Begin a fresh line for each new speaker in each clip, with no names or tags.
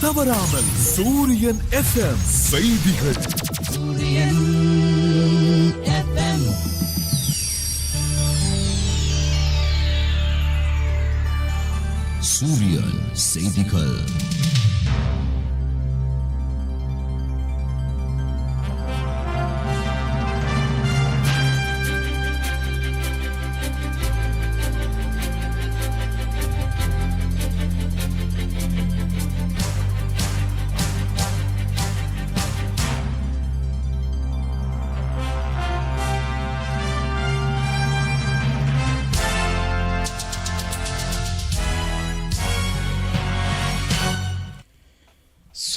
தவறாமல் சூரியன் எஃப்எம் செய்திகள்.
சூரியன் செய்திகள்.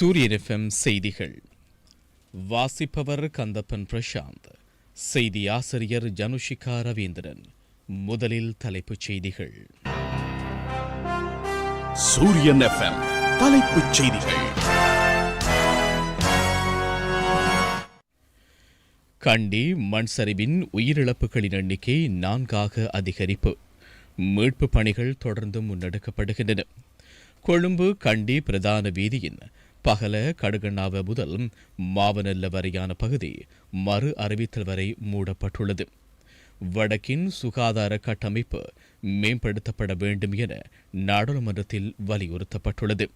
சூரியன் எஃப்எம் செய்திகள். வாசிப்பவர் கந்தப்பன் பிரசாந்த். செய்தி ஆசிரியர் ஜனுஷிகா ரவீந்திரன். முதலில் தலைப்புச் செய்திகள்.
சூரியன் எஃப்எம் தலைப்புச் செய்திகள்.
கண்டி மண் சரிவின் உயிரிழப்புகளின் எண்ணிக்கை நான்காக அதிகரிப்பு. மீட்பு பணிகள் தொடர்ந்து முன்னெடுக்கப்படுகின்றன. கொழும்பு கண்டி பிரதான வீதியின் பகல கடுகண்ணாவ முதல் மாவனல்ல வரையான பகுதி மறு அறிவித்தல் வரை மூடப்பட்டுள்ளது. வடக்கின் சுகாதார கட்டமைப்பு மேம்படுத்தப்பட வேண்டும் என நாடாளுமன்றத்தில் வலியுறுத்தப்பட்டுள்ளது.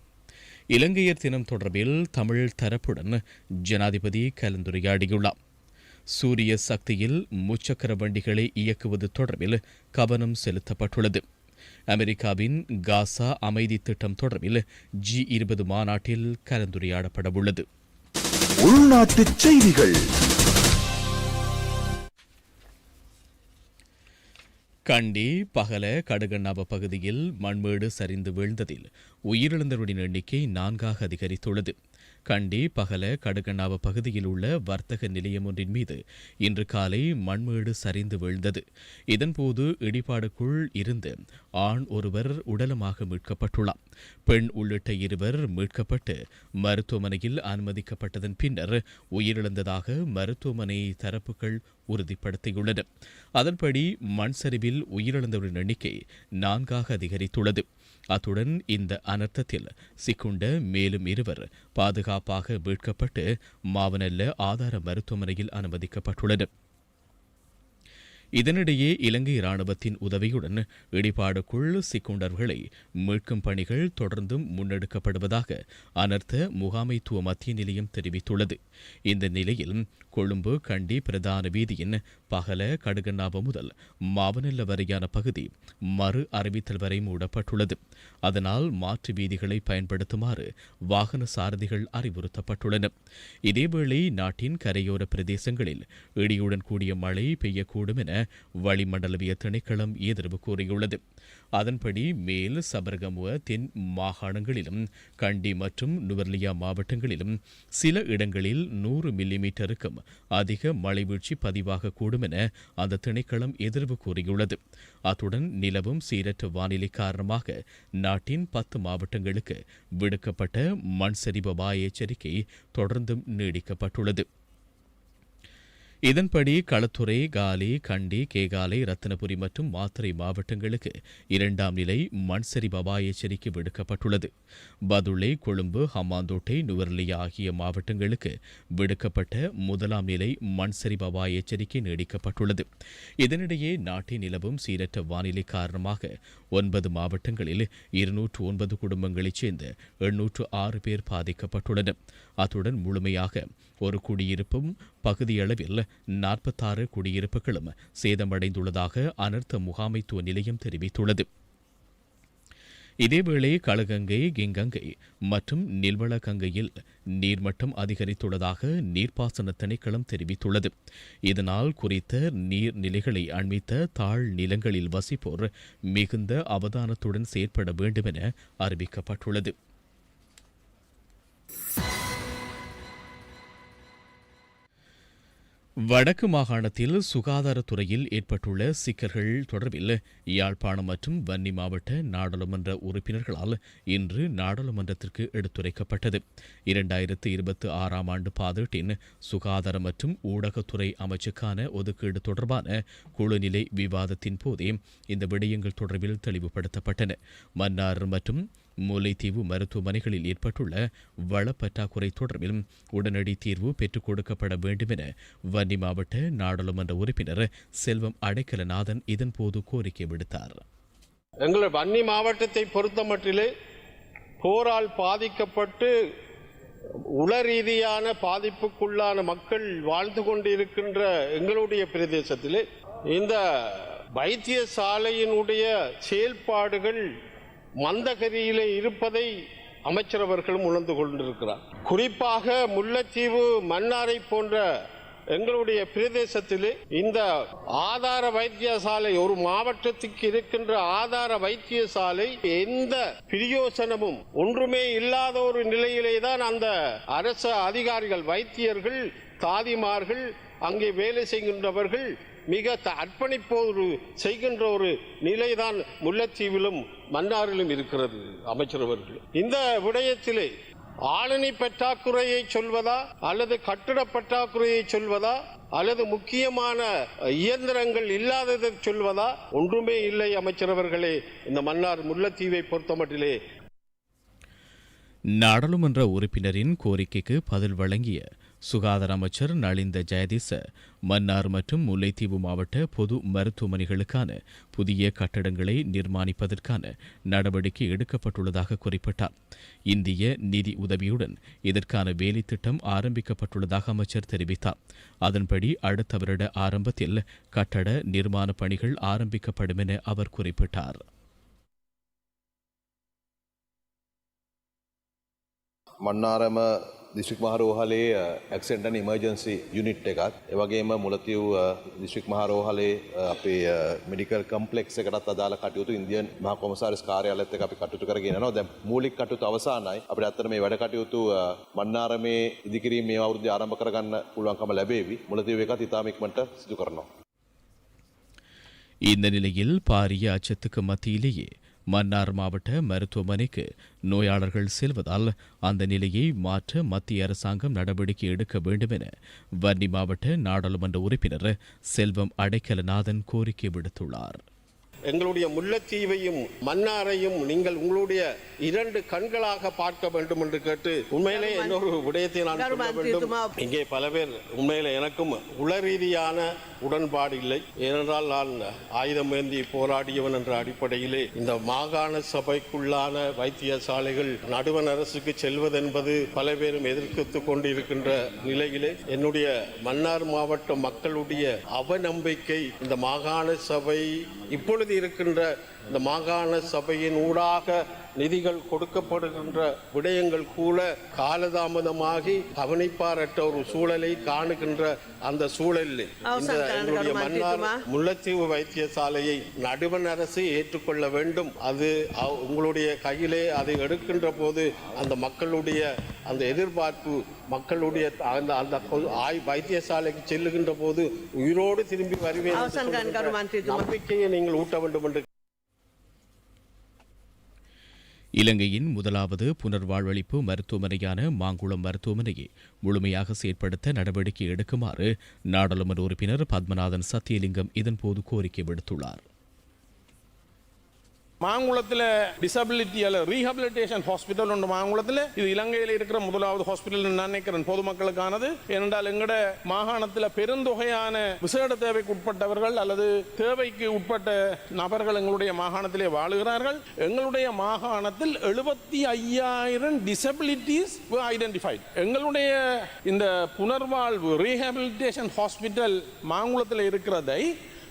இலங்கையர் தினம் தொடர்பில் தமிழ் தரப்புடன் ஜனாதிபதி கலந்துரையாடியுள்ளார். சூரிய சக்தியில் முச்சக்கர வண்டிகளை இயக்குவது தொடர்பில் கவனம் செலுத்தப்பட்டுள்ளது. அமெரிக்காவின் காசா அமைதி திட்டம் தொடர்பில் ஜி இருபது மாநாட்டில் கலந்துரையாடப்படவுள்ளது.
உள்நாட்டுச் செய்திகள்.
கண்டி பகல கடுகண்ணாவ பகுதியில் மண்மேடு சரிந்து வீழ்ந்ததில் உயிரிழந்தவரின் எண்ணிக்கை நான்காக அதிகரித்துள்ளது. கண்டி பகல கடுகண்ணாவ பகுதியில் உள்ள வர்த்தக நிலையம் ஒன்றின் மீது இன்று காலை மண்மேடு சரிந்து வீழ்ந்தது. இதன்போது இடிபாடுக்குள் இருந்து ஆண் ஒருவர் உடலமாக மீட்கப்பட்டுள்ளார். பெண் உள்ளிட்ட இருவர் மீட்கப்பட்டு மருத்துவமனையில் அனுமதிக்கப்பட்டதன் பின்னர் உயிரிழந்ததாக மருத்துவமனை தரப்புகள் உறுதிப்படுத்தியுள்ளன. அதன்படி மண் சரிவில் உயிரிழந்தவரின் எண்ணிக்கை நான்காக அதிகரித்துள்ளது. அத்துடன் இந்த அனர்த்தத்தில் சிக்குண்ட மேலும் இருவர் பாதுகாப்பாக மீட்கப்பட்டு மாவனல்ல ஆதார மருத்துவமனையில் அனுமதிக்கப்பட்டுள்ளனர். இதனிடையே இலங்கை ராணுவத்தின் உதவியுடன் இடிபாடுக்குள் சிக்குண்டர்களை மீட்கும் பணிகள் தொடர்ந்தும் முன்னெடுக்கப்படுவதாக அனர்த்த முகாமைத்துவ மத்திய நிலையம் தெரிவித்துள்ளது. இந்த நிலையில் கொழும்பு கண்டி பிரதான வீதியின் பகல கடுகண்ணாப முதல் மாவனல்ல வரையான பகுதி மறு அறிவித்தல் வரை மூடப்பட்டுள்ளது. அதனால் மாற்று வீதிகளை பயன்படுத்துமாறு வாகன சாரதிகள் அறிவுறுத்தப்பட்டுள்ளன. இதேவேளை நாட்டின் கரையோர பிரதேசங்களில் இடியுடன் கூடிய மழை பெய்யக்கூடும் என வளிமண்டலவிய திணைக்களம் எதிர்வு கூறியுள்ளது. அதன்படி மேல் சபரகமுவ தென் மாகாணங்களிலும் கண்டி மற்றும் நுவர்லியா மாவட்டங்களிலும் சில இடங்களில் நூறு மில்லிமீட்டருக்கும் அதிக மழை வீழ்ச்சி பதிவாகக்கூடும் என அந்த திணைக்களம் எதிர்வு கூறியுள்ளது. அத்துடன் நிலவும் சீரற்ற வானிலை காரணமாக நாட்டின் பத்து மாவட்டங்களுக்கு விடுக்கப்பட்ட மண் சரிவு அபாய எச்சரிக்கை தொடர்ந்தும் நீடிக்கப்பட்டுள்ளது. இதன்படி களத்துறை காலி கண்டி கேகாலை ரத்தினபுரி மற்றும் மாத்தறை மாவட்டங்களுக்கு இரண்டாம் நிலை மண்சரி அபாய எச்சரிக்கை விடுக்கப்பட்டுள்ளது. பதுளை கொழும்பு ஹம்மாந்தோட்டை நுவர்லி ஆகிய மாவட்டங்களுக்கு விடுக்கப்பட்ட முதலாம் நிலை மண்சரி சரிவு அபாய எச்சரிக்கை நீடிக்கப்பட்டுள்ளது. இதனிடையே நாட்டில் நிலவும் சீரற்ற வானிலை காரணமாக ஒன்பது மாவட்டங்களில் இருநூற்று ஒன்பது குடும்பங்களைச் சேர்ந்த எண்ணூற்று ஆறு பேர் பாதிக்கப்பட்டுள்ளனர். அத்துடன் முழுமையாக ஒரு குடியிருப்பும் பகுதியளவில் நாற்பத்தாறு குடியிருப்புகளும் சேதமடைந்துள்ளதாக அனர்த்த முகாமைத்துவ நிலையம் தெரிவித்துள்ளது. இதேவேளை களகங்கை கிங்கங்கை மற்றும் நில்வள கங்கையில் நீர்மட்டம் அதிகரித்துள்ளதாக நீர்ப்பாசன திணைக்களம் தெரிவித்துள்ளது. இதனால் குறித்த நீர்நிலைகளை அண்மித்த தாழ் நிலங்களில் வசிப்போர் மிகுந்த அவதானத்துடன் செயற்பட வேண்டும் என அறிவிக்கப்பட்டுள்ளது. வடக்கு மாகாணத்தில் சுகாதாரத்துறையில் ஏற்பட்டுள்ள சிக்கல்கள் தொடர்பில் யாழ்ப்பாணம் மற்றும் வன்னி மாவட்ட நாடாளுமன்ற உறுப்பினர்களால் இன்று நாடாளுமன்றத்திற்கு எடுத்துரைக்கப்பட்டது. இரண்டாயிரத்து இருபத்தி ஆறாம் ஆண்டு பாதீட்டின் சுகாதார மற்றும் ஊடகத்துறை அமைச்சுக்கான ஒதுக்கீடு தொடர்பான குழுநிலை விவாதத்தின் போதே இந்த விடயங்கள் தொடர்பில் தெளிவுபடுத்தப்பட்டன. மன்னார் மற்றும் முல்லைத்தீவு மருத்துவமனைகளில் ஏற்பட்டுள்ள வளப்பற்றாக்குறை தொடர்பில் உடனடி தீர்வு பெற்றுக் கொடுக்கப்பட வேண்டும் என வன்னி மாவட்ட நாடாளுமன்ற உறுப்பினர் செல்வம் அடைக்கலநாதன் இதன்போது கோரிக்கை விடுத்தார்.
எங்கள் வன்னி மாவட்டத்தை பொறுத்தமட்டிலே போரால் பாதிக்கப்பட்டு உள ரீதியான பாதிப்புக்குள்ளான மக்கள் வாழ்ந்து கொண்டிருக்கின்ற எங்களுடைய பிரதேசத்திலே இந்த வைத்தியசாலையினுடைய செயல்பாடுகள் மந்தகதியிலே இருப்பதை அமைச்சர் அவர்களும் உணர்ந்து கொண்டிருக்கிறார். குறிப்பாக முல்லைத்தீவு மன்னாரை போன்ற எங்களுடைய பிரதேசத்திலே இந்த ஆதார வைத்தியசாலை ஒரு மாவட்டத்துக்கு இருக்கின்ற ஆதார வைத்தியசாலை எந்த பிரியோசனமும் ஒன்றுமே இல்லாத ஒரு நிலையிலே தான் அந்த அரசு அதிகாரிகள் வைத்தியர்கள் தாதிமார்கள் அங்கே வேலை செய்கின்றவர்கள் மிக த- அர்ப்பணிப்போடு செய்கின்ற ஒரு நிலைதான் முல்லைத்தீவிலும் மன்னாரிலும் இருக்கிறது அமைச்சர் அவர்கள். இந்த விடயத்திலே ஆளணி பற்றாக்குறையை சொல்வதா அல்லது கட்டிட பற்றாக்குறையை சொல்வதா அல்லது முக்கியமான இயந்திரங்கள் இல்லாததை சொல்வதா ஒன்றுமே இல்லை அமைச்சர் அவர்களே. இந்த மன்னார் முல்லைத்தீவை பொறுத்தமட்டிலே
நாடாளுமன்ற உறுப்பினரின் கோரிக்கைக்கு பதில் வழங்கிய சுகாதார அமைச்சர் நளிந்த ஜெயதீச மன்னார் மற்றும் முல்லைத்தீவு மாவட்ட பொது மருத்துவமனைகளுக்கான புதிய கட்டடங்களை நிர்மாணிப்பதற்கான நடவடிக்கை எடுக்கப்பட்டுள்ளதாக குறிப்பிட்டார். இந்திய நிதி உதவியுடன் இதற்கான வேலை திட்டம் ஆரம்பிக்கப்பட்டுள்ளதாக அமைச்சர் தெரிவித்தார். அதன்படி அடுத்த வருட ஆரம்பத்தில் கட்டட நிர்மாண பணிகள் ஆரம்பிக்கப்படும் என அவர் குறிப்பிட்டார்.
மன்னாரம දිස්ත්‍රික් මහරෝහලේ ඇක්සෙන්ටන් ඉමර්ජන්සි යුනිට් එකත් එවගේම මුලතිව් දිස්ත්‍රික් මහරෝහලේ අපේ මිඩිකල් කම්පලෙක්ස් එකටත් අදාළ කටයුතු ඉන්දියන් මහ කොමසාරිස් කාර්යාලයත් එක්ක අපි කටයුතු කරගෙන යනවා. දැන් මූලික කටයුතු අවසానයි. අපිට අතන මේ වැඩ කටයුතු මන්නාරමේ ඉදිකිරීම මේ අවුරුද්දේ ආරම්භ කරගන්න පුළුවන්කම ලැබේවි. මුලතිව් එකත් ඉතාම ඉක්මනට සිදු කරනවා.
இந்த நிலையில் பாரிய அச்சத்துக்கு மத்தியிலேயே மன்னார் மாவட்ட மருத்துவமனைக்கு நோயாளர்கள் செல்வதால் அந்த நிலையை மாற்ற மத்திய அரசாங்கம் நடவடிக்கை எடுக்க வேண்டும் என வன்னி மாவட்ட நாடாளுமன்ற உறுப்பினர் செல்வம் அடைக்கலநாதன் கோரிக்கை விடுத்துள்ளார்.
எங்களுடைய முல்லைத்தீவையும் மன்னாரையும் நீங்கள் உங்களுடைய இரண்டு கண்களாக பார்க்க வேண்டும் என்று கேட்டு உண்மையிலே இன்னொரு விடயத்தை நான் சொல்ல வேண்டும். இங்கே பல பேர் உண்மையிலே எனக்கும் உள ரீதியான உடன்பாடு இல்லை. ஏனென்றால் நான் ஆயுதம் ஏந்தி போராடியவன் என்ற அடிப்படையிலே இந்த மாகாண சபைக்குள்ளான வைத்தியசாலைகள் நடுவண் அரசுக்கு செல்வதென்பது பல பேரும் எதிர்த்துக் கொண்டிருக்கின்ற நிலையிலே என்னுடைய மன்னார் மாவட்ட மக்களுடைய அவநம்பிக்கை இந்த மாகாண சபை இப்பொழுது இருக்கின்ற இந்த மாகாண சபையின் ஊடாக நிதிகள் கொடுக்கப்படுகின்ற விடயங்கள் கூட காலதாமதமாகி கவனிப்பாரற்ற ஒரு சூழலை காணுகின்ற அந்த சூழலில். இந்த எங்களுடைய மன்னார் முல்லைத்தீவு வைத்தியசாலையை நடுவண் அரசு ஏற்றுக்கொள்ள வேண்டும். அது உங்களுடைய கையிலே அதை எடுக்கின்ற போது அந்த மக்களுடைய அந்த எதிர்பார்ப்பு மக்களுடைய அந்த அந்த ஆய் வைத்தியசாலைக்கு செல்லுகின்ற போது உயிரோடு திரும்பி வருவேன். நம்பிக்கையை நீங்கள் ஊட்ட வேண்டும் என்று
இலங்கையின் முதலாவது புனர்வாழ்வளிப்பு மருத்துவமனையான மாங்குளம் மருத்துவமனையை முழுமையாக செயற்படுத்த நடவடிக்கை எடுக்குமாறு நாடாளுமன்ற உறுப்பினர் பத்மநாதன் சத்தியலிங்கம் இதன்போது கோரிக்கை விடுத்துள்ளார்.
மாங்குளத்தில் டிசபிலிட்டி அல்ல ரீஹபிலிட்டேஷன் ஹாஸ்பிட்டல் உண்டு மாங்குளத்தில். இது இலங்கையில் இருக்கிற முதலாவது ஹாஸ்பிட்டல் நான் நினைக்கிறேன். பொதுமக்களுக்கானது. ஏனென்றால் எங்கட மாகாணத்தில் பெருந்தொகையான விசேட தேவைக்கு உட்பட்டவர்கள் அல்லது தேவைக்கு உட்பட்ட நபர்கள் எங்களுடைய மாகாணத்திலே வாழுகிறார்கள். எங்களுடைய மாகாணத்தில் எழுபத்தி ஐயாயிரம் டிசபிலிட்டிஸ் ஐடென்டிஃபைட் எங்களுடைய இந்த புனர்வாழ்வு ரீஹபிலிட்டேஷன் ஹாஸ்பிட்டல் மாங்குளத்தில் இருக்கிறதை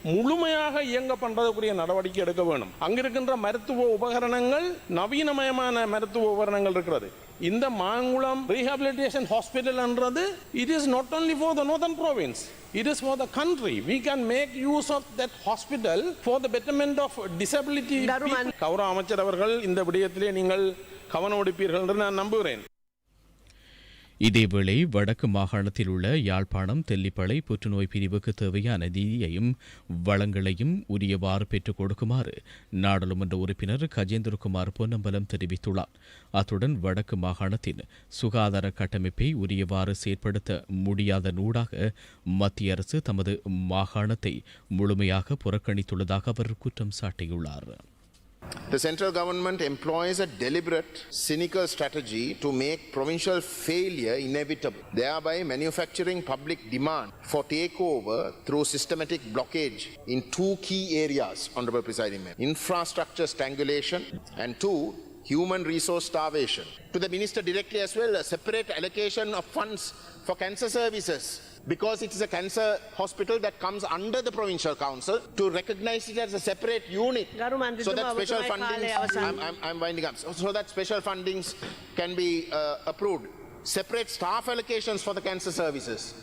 முழுமையாக இயங்க பண்றதுக்குரிய நடவடிக்கை எடுக்க வேணும் அங்க இருக்கின்ற மருத்துவ உபகரணங்கள் நவீனமயமான மருத்துவ உபகரணங்கள் இருக்கிறது இந்த Mankulam rehabilitation ஹாஸ்பிட்டல்ன்றது it is not only for the northern province it is for the country we can make use of that hospital for the betterment of disability
Dharuman.
people. கௌரவ அமைச்சர் அவர்கள் இந்த விடயத்திலே நீங்கள் கவனம் எடுப்பீர்கள் என்று நான் நம்புகிறேன்
இதேவேளை வடக்கு மாகாணத்தில் உள்ள யாழ்ப்பாணம் தெல்லிப்பளை புற்றுநோய் பிரிவுக்கு தேவையான நிதியையும் வளங்களையும் உரியவாறு பெற்றுக் கொடுக்குமாறு நாடாளுமன்ற உறுப்பினர் கஜேந்திரகுமார் பொன்னம்பலம் தெரிவித்துள்ளார். அத்துடன் வடக்கு மாகாணத்தின் சுகாதார கட்டமைப்பை உரியவாறு செயற்படுத்த முடியாத நூடாக மத்திய அரசு தமது மாகாணத்தை முழுமையாக புறக்கணித்துள்ளதாக அவர் குற்றம் சாட்டியுள்ளார்.
The central government employs a deliberate, cynical strategy to make provincial failure inevitable, thereby manufacturing public demand for takeover through systematic blockage in two key areas, Honorable Presiding Member infrastructure strangulation, and two, human resource starvation. To the Minister directly as well, a separate allocation of funds for cancer services because it is a cancer hospital that comes under the provincial council to recognize it as a separate unit. So that special
fundings
I'm, I'm, I'm winding up. So, that special fundings can be uh, approved. Separate staff allocations for the cancer services.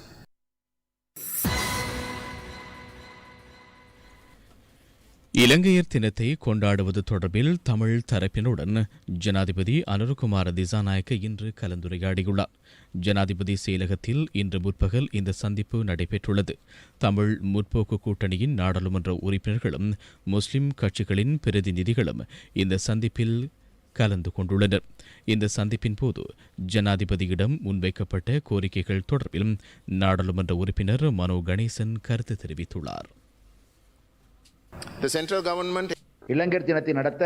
இலங்கையர் தினத்தை கொண்டாடுவது தொடர்பில் தமிழ் தரப்பினுடன் ஜனாதிபதி அனுருகுமார திசாநாயக்க இன்று கலந்துரையாடியுள்ளார். ஜனாதிபதி செயலகத்தில் இன்று முற்பகல் இந்த சந்திப்பு நடைபெற்றுள்ளது. தமிழ் முற்போக்கு கூட்டணியின் நாடாளுமன்ற உறுப்பினர்களும் முஸ்லிம் கட்சிகளின் பிரதிநிதிகளும் இந்த சந்திப்பில் கலந்து கொண்டுள்ளனர். இந்த சந்திப்பின் போது ஜனாதிபதியிடம் முன்வைக்கப்பட்ட கோரிக்கைகள் தொடர்பில் நாடாளுமன்ற உறுப்பினர் மனோ கணேசன் கருத்து தெரிவித்துள்ளார்.
The central government
இளைஞர் தினத்தை நடத்த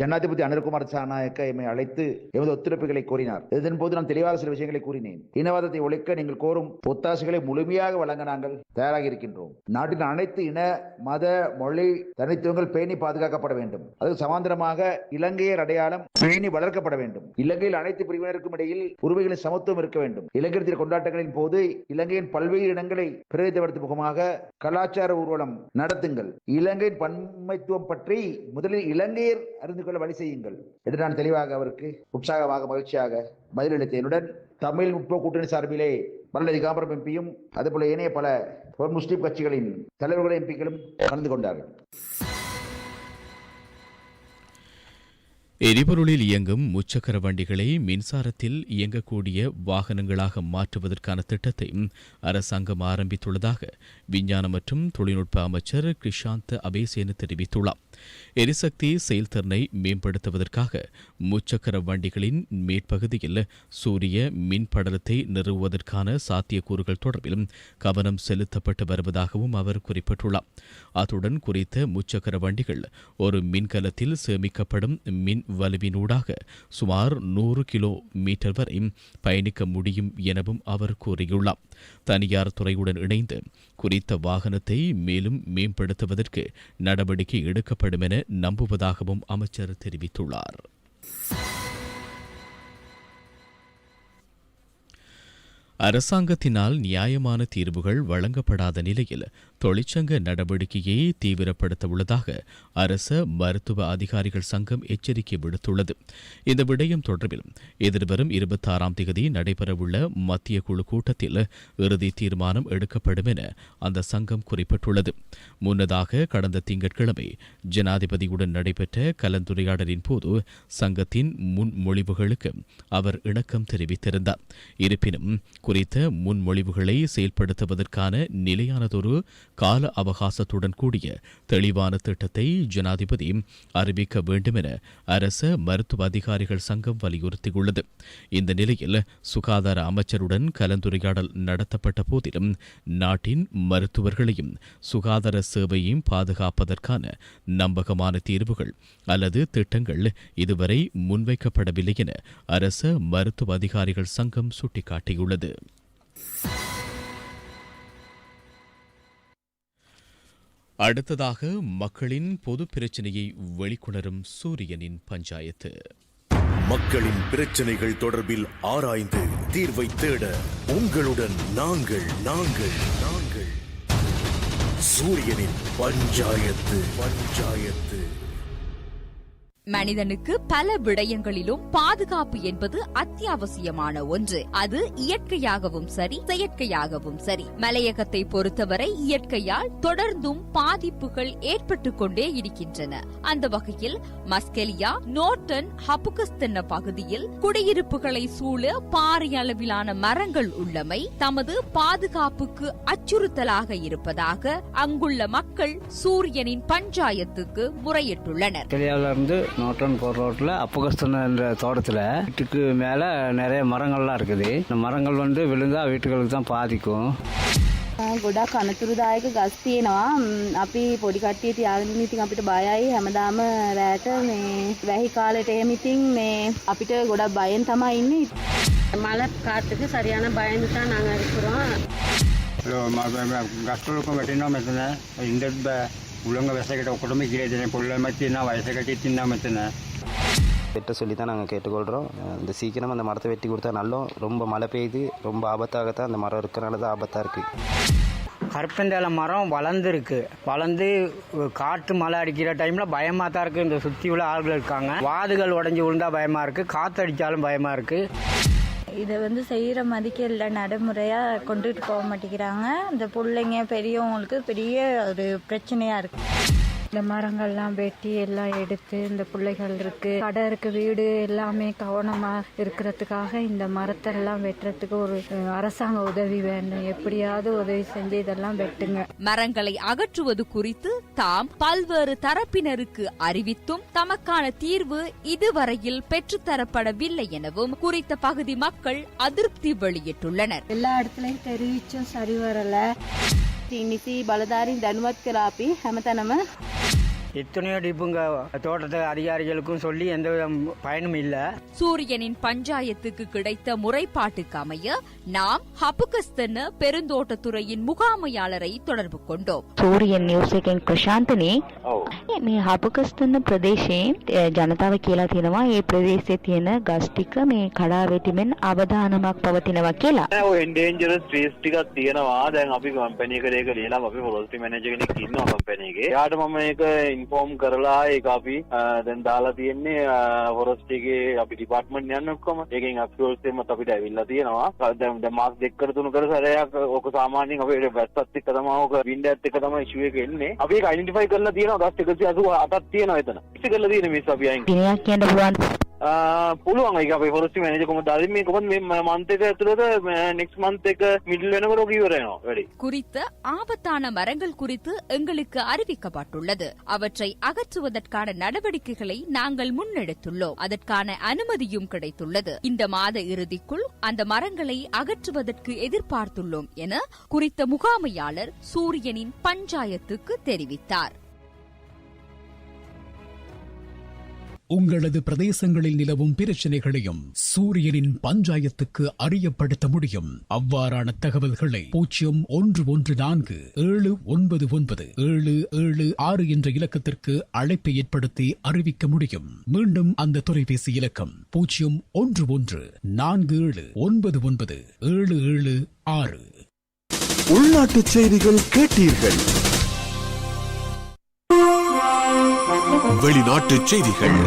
ஜனாதிபதி அனில்குமார் சாநாயக்க எம்மை அழைத்து எமது ஒத்துழைப்புகளை கோரினார். இதன் போது நான் தெளிவாக சில விஷயங்களை கூறினேன். இனவாதத்தை ஒழிக்க நீங்கள் கோரும் ஒத்தாசைகளை முழுமையாக வழங்க நாங்கள் தயாராக இருக்கின்றோம் நாட்டின் அனைத்து இன மத மொழி தனித்துவங்கள் பேணி பாதுகாக்கப்பட வேண்டும். அதுக்கு சமாந்தரமாக இலங்கையர் அடையாளம் பேணி வளர்க்கப்பட வேண்டும். இலங்கையில் அனைத்து பிரிவினருக்கும் இடையில் உரிமைகளின் சமத்துவம் இருக்க வேண்டும். இலங்கையர் தின கொண்டாட்டங்களின் போது இலங்கையின் பல்வேறு இடங்களை பிரதிநிதிப்படுத்தும் முகமாக கலாச்சார ஊர்வலம் நடத்துங்கள். இலங்கையின் பன்மைத்துவம் பற்றி முதலில் இலங்கையர் அறிந்து கொள்ள வழி செய்யுங்கள். என்று நான் தெளிவாக அவருக்கு உற்சாகமாக மகிழ்ச்சியாக பதிலளித்தேனுடன் தமிழ் முற்போக்கு கூட்டணி சார்பிலே மரலதி காமரம் எம்பியும் அதுபோல ஏனைய பல முஸ்லிம் கட்சிகளின் தலைவர்கள் எம்பிக்களும் கலந்து கொண்டார்கள்.
எரிபொருளில் இயங்கும் முச்சக்கர வண்டிகளை மின்சாரத்தில் இயங்கக்கூடிய வாகனங்களாக மாற்றுவதற்கான திட்டத்தை அரசாங்கம் ஆரம்பித்துள்ளதாக விஞ்ஞான மற்றும் தொழில்நுட்ப அமைச்சர் கிருஷாந்த் அபேசேன தெரிவித்துள்ளார். எரிசக்தி செயல்திறனை மேம்படுத்துவதற்காக முச்சக்கர வண்டிகளின் மேற்பகுதியில் சூரிய மின்படலத்தை நிறுவுவதற்கான சாத்தியக்கூறுகள் தொடர்பிலும் கவனம் செலுத்தப்பட்டு வருவதாகவும் அவர் குறிப்பிட்டுள்ளார். அத்துடன் குறித்த முச்சக்கர வண்டிகள் ஒரு மின்கலத்தில் சேமிக்கப்படும் மின் வலுவினூடாக சுமார் நூறு கிலோ மீட்டர் வரை பயணிக்க முடியும் எனவும் அவர் கூறியுள்ளார். தனியார் துறையுடன் இணைந்து குறித்த வாகனத்தை மேலும் மேம்படுத்துவதற்கு நடவடிக்கை எடுக்கப்படும் என நம்புவதாகவும் அமைச்சர் தெரிவித்துள்ளார். அரசாங்கத்தினால் நியாயமான தீர்வுகள் வழங்கப்படாத நிலையில் தொழிற்சங்க நடவடிக்கையை தீவிரப்படுத்த உள்ளதாக அரச மருத்துவ அதிகாரிகள் சங்கம் எச்சரிக்கை விடுத்துள்ளது. இந்த விடயம் தொடர்பில் எதிர்வரும் இருபத்தாறாம் தேதி நடைபெறவுள்ள மத்திய குழு கூட்டத்தில் இறுதி தீர்மானம் எடுக்கப்படும் என அந்த சங்கம் குறிப்பிட்டுள்ளது. முன்னதாக கடந்த திங்கட்கிழமை ஜனாதிபதியுடன் நடைபெற்ற கலந்துரையாடலின் போது சங்கத்தின் முன்மொழிவுகளுக்கு அவர் இணக்கம் தெரிவித்திருந்தார். இருப்பினும் குறித்த முன்மொழிவுகளை செயல்படுத்துவதற்கான நிலையானதொரு கால அவகாசத்துடன் கூடிய தெளிவான திட்டத்தை ஜனாதிபதி அறிவிக்க வேண்டும் என அரச மருத்துவ அதிகாரிகள் சங்கம் வலியுறுத்தியுள்ளது. இந்த நிலையில் சுகாதார அமைச்சருடன் கலந்துரையாடல் நடத்தப்பட்ட போதிலும் நாட்டின் மருத்துவர்களையும் சுகாதார சேவையையும் பாதுகாப்பதற்கான நம்பகமான தீர்வுகள் அல்லது திட்டங்கள் இதுவரை முன்வைக்கப்படவில்லை என அரச மருத்துவ அதிகாரிகள் சங்கம் சுட்டிக்காட்டியுள்ளது. அடுத்ததாக மக்களின் பொது பிரச்சனையை வெளிக்கொணரும் சூரியனின் பஞ்சாயத்து.
மக்களின் பிரச்சனைகள் தொடர்பில் ஆராய்ந்து தீர்வை தேட உங்களுடன் நாங்கள் நாங்கள் நாங்கள். சூரியனின் பஞ்சாயத்து பஞ்சாயத்து.
மனிதனுக்கு பல விடயங்களிலும் பாதுகாப்பு என்பது அத்தியாவசியமான ஒன்று. அது இயற்கையாகவும் சரி செயற்கையாகவும் சரி. மலையகத்தை பொறுத்தவரை இயற்கையால் தொடர்ந்தும் பாதிப்புகள் ஏற்பட்டுக் கொண்டே இருக்கின்றன. அந்த வகையில் மஸ்கெலியா நோர்டன் ஹபுகஸ்தென்ன பகுதியில் குடியிருப்புகளை சூழ பாறை அளவிலான மரங்கள் உள்ளமை தமது பாதுகாப்புக்கு அச்சுறுத்தலாக இருப்பதாக அங்குள்ள மக்கள் சூரியனின் பஞ்சாயத்துக்கு முறையிட்டுள்ளனர்.
நோட்டன் போகிற ரோட்டில் அப்பகஸ்தன என்ற தோட்டத்தில் வீட்டுக்கு மேலே நிறைய மரங்கள்லாம் இருக்குது இந்த மரங்கள் வந்து விழுந்தா வீட்டுகளுக்கு தான் பாதிக்கும்
ගොඩක් අනතුරුදායක ගස් තියෙනවා ම්, අපි පොඩි කට්ටිය තියාගෙන ඉන්න ඉතින් අපිට බයයි හැමදාම රෑට මේ වැහි කාලෙට එහෙම ඉතින් මේ අපිට ගොඩක් බයෙන් තමයි ඉන්නේ மழை காத்துக்கு சரியான பயந்து தான் நாங்கள் இருக்கிறோம்
ගස්ටලොක වැටෙනවා මෙතන ඉන්ඩත් உள்ளவங்க விசைக்கிட்ட குடும்பிக்கிறே தின பிள்ளைமை தின்னா வயசை கட்டி தின்னா தின்ன.
வெட்ட சொல்லி தான் நாங்கள் கேட்டுக்கொள்கிறோம் இந்த சீக்கிரம் அந்த மரத்தை வெட்டி கொடுத்தா நல்லா ரொம்ப மழை பெய்யுது. ரொம்ப ஆபத்தாகத்தான் அந்த மரம் இருக்கிறனால தான் ஆபத்தாக இருக்குது
கருப்பந்தேலை மரம் வளர்ந்துருக்கு. வளர்ந்து காற்று மழை அடிக்கிற டைமில் பயமாக தான் இருக்குது இந்த சுற்றி உள்ள ஆள்கள் இருக்காங்க. வாதுகள் உடஞ்சி விழுந்தா பயமாக இருக்குது காற்று அடித்தாலும் பயமாக இருக்குது
இதை வந்து செய்கிற மதிக்கல நடைமுறையாக கொண்டுட்டு போக மாட்டேங்கிறாங்க. இந்த பிள்ளைங்க பெரியவங்களுக்கு பெரிய ஒரு பிரச்சனையாக இருக்குது இந்த மரங்கள்லாம் வெட்டி எல்லாம் எடுத்து இந்த பிள்ளைகள் இருக்கு. கடை இருக்கு வீடு எல்லாமே கவனமா இருக்கிறதுக்காக இந்த மரத்தெல்லாம் வெட்டுறதுக்கு ஒரு அரசாங்க உதவி வேணும். எப்படியாவது உதவி செஞ்சு இதெல்லாம் வெட்டுங்க.
மரங்களை அகற்றுவது குறித்து தாம் பல்வேறு தரப்பினருக்கு அறிவித்தும் தமக்கான தீர்வு இதுவரையில் பெற்றுத்தரப்படவில்லை எனவும் குறித்த பகுதி மக்கள் அதிருப்தி வெளியிட்டுள்ளனர்.
எல்லா இடத்துலையும் தெரிவிச்சும் சரி வரல. ටීනිසි බලධාරින් දැනුවත් කළා අපි.
හැමතැනම எத்தனையோ டிப்புங்க தோட்டத்து அதிகாரிகளுக்கும் சொல்லி எந்த வித பயனும் இல்லை
சூரியனின் பஞ்சாயத்துக்கு கிடைத்த முறைப்பாட்டுக்கு அமைய நாம் ஹபுகஸ்தன பெருந்தோட்டத்துறையின் முகாமையாளரை தொடர்பு கொண்டோம்
සූරියන් නිවස එකෙන් ප්‍රශාන්තනේ මේ හපකස්තන්න ප්‍රදේශයේ ජනතාව කියලා තියෙනවා ඒ ප්‍රදේශයේ තියෙන ගස් ටික මේ කඩා වැටීමෙන් අවධානමක් පවතිනවා කියලා.
එන්ඩේන්ජරස් ට්‍රීස් ටිකක් තියෙනවා දැන් අපි කම්පැනි එකට ඒක ලියලා අපි ෆොරස්ට්‍රි මැනේජර් කෙනෙක් ඉන්නවා කම්පැනි එකේ. එයාට මම ඒක ඉන්ෆෝම් කරලා ඒක අපි අ, දැන් දාලා තියෙන්නේ ෆොරස්ට්‍රි එකේ අපි ඩිපාර්ට්මන්ට් යන ඔක්කොම. ඒකෙන් අප්‍රෝච් එකමත් අපිට ඇවිල්ලා තියෙනවා. දැන් දැන් මාස් දෙකකට තුනකට සැරයක් ඔක සාමාන්‍යයෙන් අපේ වැස්සත් එක්ක තමයි ඔක වින්ඩත් එක්ක තමයි ඉෂුව එක එන්නේ. අපි ඒක අයිඩෙන්ටිෆයි කරලා තියෙනවා ගස් 188ක් තියෙනවා එතන. ඉස්සෙ කරලා තියෙන මිස් අපි අයින්
දිනයක් කියන්න පුළුවන්
ආ, පුළුවන් ඒක අපේ ෆොරස්ට්‍රි මැනේජර් කොහොමද ආරින් මේ කොහොමද මේ මන්ත් එක ඇතුළත නෙක්ස්ට් මන්ත් එක මිඩල් වෙනකොට ඔක ඉවර වෙනවා වැඩි.
குறித்த ஆபத்தான மரங்கள் குறித்து எங்களுக்கு அறிவிக்கப்பட்டுள்ளது அவற்றை அகற்றுவதற்கான நடவடிக்கைகளை நாங்கள் முன்னெடுத்துள்ளோம் அதற்கான அனுமதியும் கிடைத்துள்ளது இந்த மாத இறுதிக்குள் அந்த மரங்களை அகற்றுவதற்கு எதிர்பார்த்துள்ளோம் என குறித்த முகாமையாளர் சூரியனின் பஞ்சாயத்துக்கு தெரிவித்தார்
உங்களது பிரதேசங்களில் நிலவும் பிரச்சனைகளையும் சூரியனின் பஞ்சாயத்துக்கு அறியப்படுத்த முடியும். அவ்வாறான தகவல்களை பூஜ்ஜியம் ஒன்று ஒன்று நான்கு ஏழு ஒன்பது ஒன்பது ஏழு ஏழு ஆறு என்ற இலக்கத்திற்கு அழைப்பை ஏற்படுத்தி அறிவிக்க முடியும். மீண்டும் அந்த தொலைபேசி இலக்கம் பூஜ்ஜியம் ஒன்று ஒன்று நான்கு ஏழு ஒன்பது ஒன்பது ஏழு ஏழு ஆறு.
உள்நாட்டு செய்திகள் கேட்டீர்கள். வெளிநாட்டு செய்திகள்.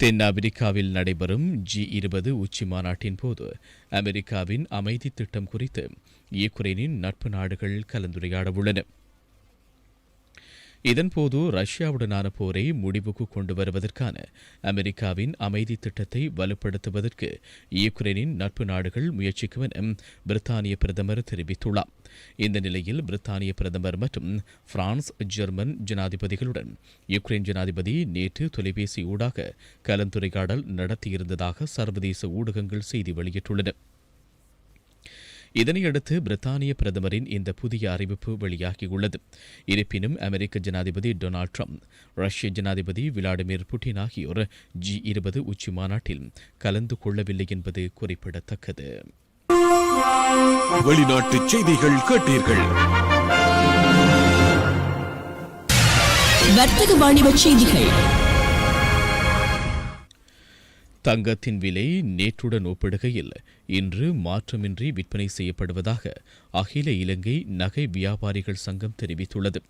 தென்னாப்பிரிக்காவில் நடைபெறும் ஜி இருபது உச்சி மாநாட்டின் போது அமெரிக்காவின் அமைதி திட்டம் குறித்து யுக்ரைனின் நட்பு நாடுகள் கலந்துரையாட உள்ளன இதன்போது ரஷ்யாவுடனான போரை முடிவுக்கு கொண்டு வருவதற்கான அமெரிக்காவின் அமைதி திட்டத்தை வலுப்படுத்துவதற்கு யுக்ரைனின் நட்பு நாடுகள் முயற்சிக்கும் என பிரித்தானிய பிரதமர் தெரிவித்துள்ளார். இந்த நிலையில் பிரித்தானிய பிரதமர் மற்றும் பிரான்ஸ் ஜெர்மன் ஜனாதிபதிகளுடன் யுக்ரைன் ஜனாதிபதி நேற்று தொலைபேசி ஊடாக கலந்துரையாடல் நடத்தியிருந்ததாக சர்வதேச ஊடகங்கள் செய்தி வெளியிட்டுள்ளன. இதனையடுத்து பிரித்தானிய பிரதமரின் இந்த புதிய அறிவிப்பு வெளியாகியுள்ளது. இருப்பினும் அமெரிக்க ஜனாதிபதி டொனால்ட் ட்ரம்ப் ரஷ்ய ஜனாதிபதி விளாடிமிர் புட்டின் ஆகியோர் ஜி இருபது உச்சி மாநாட்டில் கலந்து கொள்ளவில்லை என்பது குறிப்பிடத்தக்கது.
வெளிநாட்டு செய்திகள் கேட்டீர்கள்.
வர்த்தக வாணிப செய்திகள்.
தங்கத்தின் விலை நேற்றுடன் ஒப்பிடுகையில் இன்று மாற்றமின்றி விற்பனை செய்யப்படுவதாக அகில இலங்கை நகை வியாபாரிகள் சங்கம் தெரிவித்துள்ளது.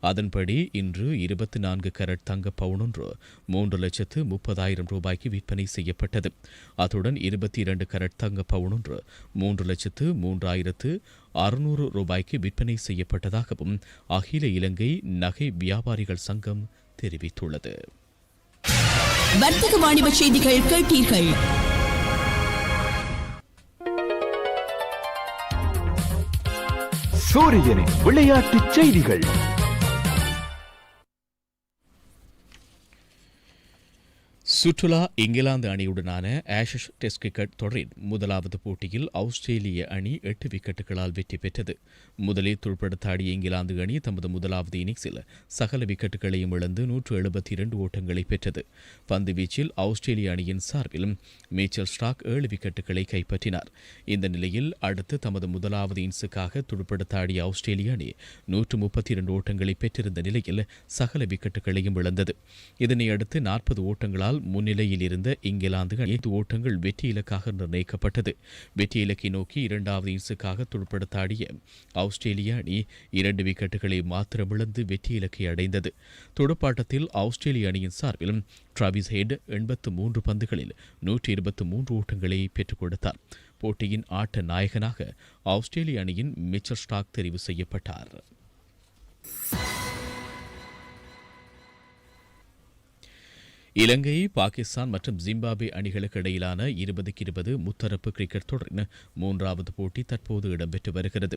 அதன்படி இன்று இருபத்தி நான்கு கரட் தங்க பவுனொன்று மூன்று லட்சத்து முப்பதாயிரம் ரூபாய்க்கு விற்பனை செய்யப்பட்டது. அத்துடன் இருபத்தி இரண்டு கரட் தங்க பவுனொன்று மூன்று லட்சத்து மூன்றாயிரத்து அறுநூறு ரூபாய்க்கு விற்பனை செய்யப்பட்டதாகவும் அகில இலங்கை நகை வியாபாரிகள் சங்கம் தெரிவித்துள்ளது.
வர்த்தக வாணிப செய்திகள் கேட்டீர்கள்.
சூரியனின் விளையாட்டு செய்திகள்.
சுற்றுலா இங்கிலாந்து அணியுடனான ஆஷஸ் டெஸ்ட் கிரிக்கெட் தொடரின் முதலாவது போட்டியில் ஆஸ்திரேலிய அணி எட்டு விக்கெட்டுகளால் வெற்றி பெற்றது. முதலில் துள்படுத்தாடிய இங்கிலாந்து அணி தமது முதலாவது இன்னிங்ஸில் சகல விக்கெட்டுகளையும் இழந்து நூற்று எழுபத்தி இரண்டு ஓட்டங்களை பெற்றது. பந்து வீச்சில் ஆஸ்திரேலிய அணியின் சார்பில் மேச்சல் ஸ்டாக் ஏழு விக்கெட்டுகளை கைப்பற்றினார். இந்த நிலையில் அடுத்து தமது முதலாவது இன்னிங்ஸுக்காக துடுப்படுத்தாடிய ஆஸ்திரேலிய அணி நூற்று முப்பத்தி இரண்டு ஓட்டங்களை பெற்றிருந்த நிலையில் சகல விக்கெட்டுகளையும் இழந்தது. இதனையடுத்து நாற்பது ஓட்டங்களால் முன்னிலையில் இருந்த இங்கிலாந்து அணி ஐந்து ஓட்டங்கள் வெற்றி இலக்காக நிர்ணயிக்கப்பட்டது வெற்றி இலக்கை நோக்கி இரண்டாவது இன்னிங்ஸுக்காக துடுப்படுத்தாடிய ஆஸ்திரேலிய அணி இரண்டு விக்கெட்டுகளை மாத்திரமிழந்து வெற்றி இலக்கை அடைந்தது. துடுப்பாட்டத்தில் ஆஸ்திரேலிய அணியின் சார்பில் டிராவிஸ் ஹெட் எண்பத்து மூன்று பந்துகளில் நூற்றி இருபத்தி மூன்று ஓட்டங்களை பெற்றுக் கொடுத்தார். போட்டியின் ஆட்ட நாயகனாக ஆஸ்திரேலிய அணியின் மிச்சர் ஸ்டாக் தெரிவு செய்யப்பட்டார். இலங்கை பாகிஸ்தான் மற்றும் ஜிம்பாப்வே அணிகளுக்கு இடையிலான இருபதுக்கு இருபது முத்தரப்பு கிரிக்கெட் தொடரின் மூன்றாவது போட்டி தற்போது இடம்பெற்று வருகிறது.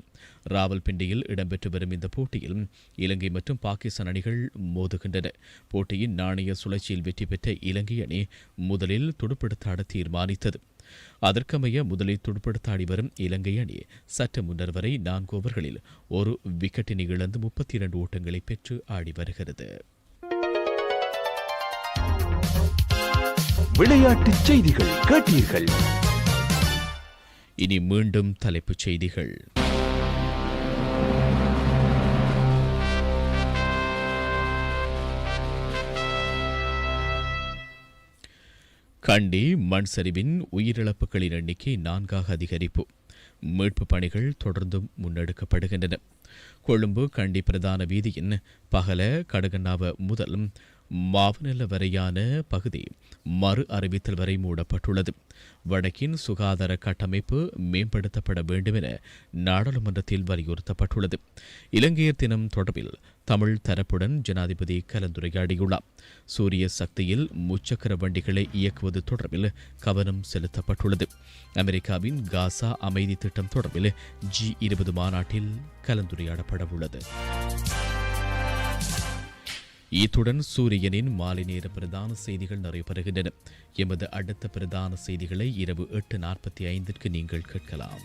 ராவல்பிண்டியில் இடம்பெற்று வரும் இந்த போட்டியில் இலங்கை மற்றும் பாகிஸ்தான் அணிகள் மோதுகின்றன. போட்டியின் நாணய சுழற்சியில் வெற்றி பெற்ற இலங்கை அணி முதலில் துடுப்படுத்தாட தீர்மானித்தது. அதற்கமைய முதலில் துடுப்படுத்தாடி வரும் இலங்கை அணி சற்று முன்னர் வரை நான்கு ஓவர்களில் ஒரு விக்கெட்டினை இழந்து முப்பத்தி இரண்டு ஓட்டங்களை பெற்று ஆடி வருகிறது.
விளையாட்டுச் செய்திகள் கேட்டீர்கள்.
இனி மீண்டும் தலைப்புச் செய்திகள். கண்டி மண் சரிவின் உயிரிழப்புகளின் எண்ணிக்கை நான்காக அதிகரிப்பு. மீட்புப் பணிகள் தொடர்ந்தும் முன்னெடுக்கப்படுகின்றன. கொழும்பு கண்டி பிரதான வீதியின் பகல கடகண்ணாவ முதல் மாவனல்ல வரையான பகுதி மறு அறிவித்தல் வரை மூடப்பட்டுள்ளது. வடக்கின் சுகாதார கட்டமைப்பு மேம்படுத்தப்பட வேண்டும் என நாடாளுமன்றத்தில் வலியுறுத்தப்பட்டுள்ளது. இலங்கையர் தினம் தொடர்பில் தமிழ் தரப்புடன் ஜனாதிபதி கலந்துரையாடியுள்ளார். சூரிய சக்தியில் முச்சக்கர வண்டிகளை இயக்குவது தொடர்பில் கவனம் செலுத்தப்பட்டுள்ளது. அமெரிக்காவின் காசா அமைதி திட்டம் தொடர்பில் ஜி இருபது மாநாட்டில் கலந்துரையாடப்பட உள்ளது இத்துடன் சூரியனின் மாலை நேர பிரதான செய்திகள் நிறைவு எமது அடுத்த பிரதான செய்திகளை இரவு எட்டு நாற்பத்தி ஐந்திற்கு நீங்கள் கேட்கலாம்.